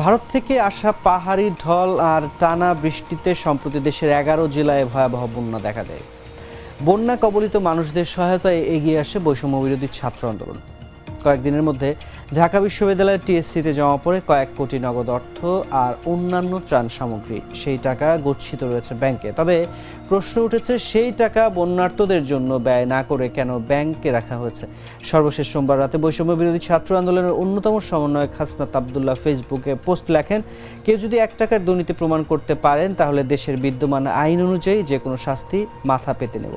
ভারত থেকে আসা পাহাড়ি ঢল আর টানা বৃষ্টিতে সম্প্রতি দেশের এগারো জেলায় ভয়াবহ বন্যা দেখা দেয়। বন্যা কবলিত মানুষদের সহায়তায় এগিয়ে আসে বৈষম্য বিরোধী ছাত্র আন্দোলন। কয়েকদিনের মধ্যে ঢাকা বিশ্ববিদ্যালয়ের টিএসসিতে জমা পড়ে কয়েক কোটি নগদ অর্থ আর অন্যান্য ত্রাণ সামগ্রী। সেই টাকা গচ্ছিত রয়েছে ব্যাংকে। তবে প্রশ্ন উঠেছে, সেই টাকা বন্যার্তদের জন্য ব্যয় না করে কেন ব্যাংকে রাখা হয়েছে? সর্বশেষ সোমবার রাতে বৈষম্য বিরোধী ছাত্র আন্দোলনের অন্যতম সমন্বয়ক হাসনাত আবদুল্লাহ ফেসবুকে পোস্ট লেখেন, কেউ যদি এক টাকার দুর্নীতি প্রমাণ করতে পারেন, তাহলে দেশের বিদ্যমান আইন অনুযায়ী যে কোনো শাস্তি মাথা পেতে নেব।